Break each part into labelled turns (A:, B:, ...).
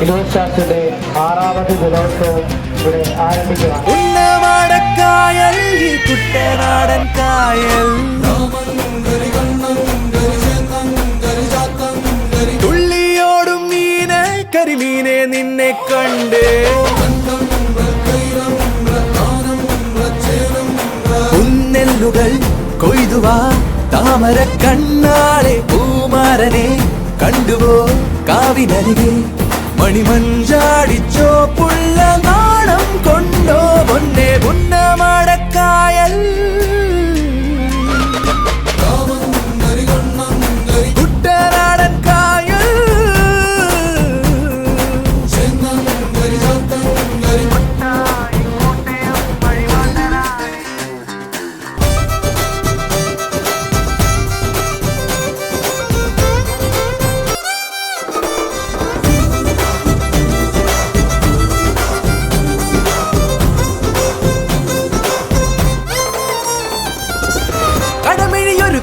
A: ചാർട്ടിന്റെ ആറാമത് ദിനോത്സവം ഇവിടെ ആരംഭിക്കുകയാണ്
B: ഉന്നമടക്കായൽ ഈ കുട്ടനാടൻ കായൽ. തുള്ളിയോടും മീനെ കരിമീനെ നിന്നെ കണ്ട്. ഉന്നെല്ലുകൾ കൊയ്തുവാ താമര കണ്ണാളെ പൂമാരനെ കണ്ടുവോ കാവിനരികെ. മണിമഞ്ചാടിച്ചോ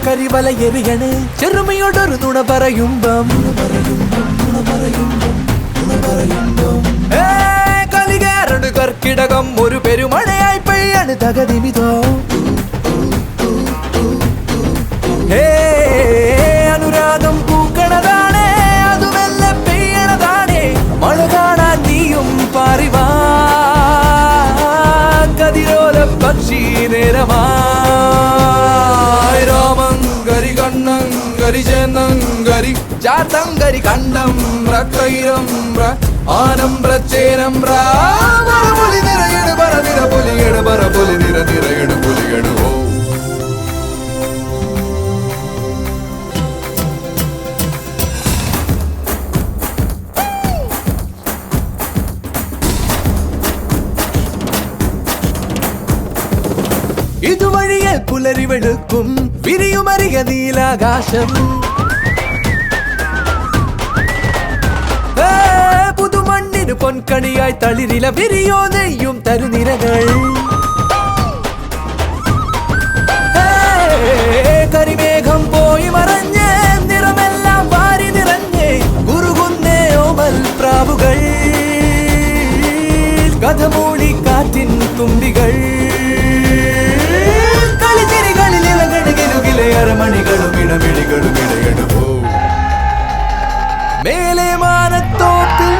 B: കരിവല എറിയണ്. ചെറുമയോടൊരു നുണ പറയുമ്പം. കലികേറണ് കർക്കിടകം ഒരു പെരുമഴയായി പെയ്യാണ് തകതിമിതോ അനുരാഗം പൂക്കണതാണേ പക്ഷി നേരമായി గరి జనంగరి జాతంగరి కండం ర కైరం ర ఆనం ర చేరం రా പുലരി വെളുക്കും പുതുമണ്ണിന് പൊൻകണിയായി തളിരില വിരിയോ നെയ്യും തരുനിരകൾ. കരിമേഘം പോയി മറഞ്ഞ് നിറമെല്ലാം വാരി നിറഞ്ഞ് ഓമൽ പ്രാവുകൾ. കഥമൂടി കാറ്റിൻ തുമ്പികൾ. അരമണികളും ഇടമിഴികളും ഇടയിടുപോ മേലെ മാനത്തോപ്പിൽ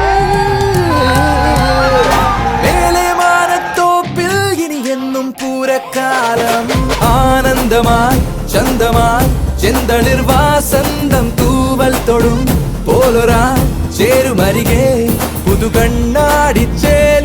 B: മേലെ മാനത്തോപ്പിൽ ഇനി എന്നും പൂരക്കാലം. ആനന്ദമായി ചന്തമായി ചെന്തളിർ വാസന്തം തൂവൽ തൊടും. പോലൊരാ ചേരുമരികെ പുതുകണ്ണാടി ചേലുള്ള തീരം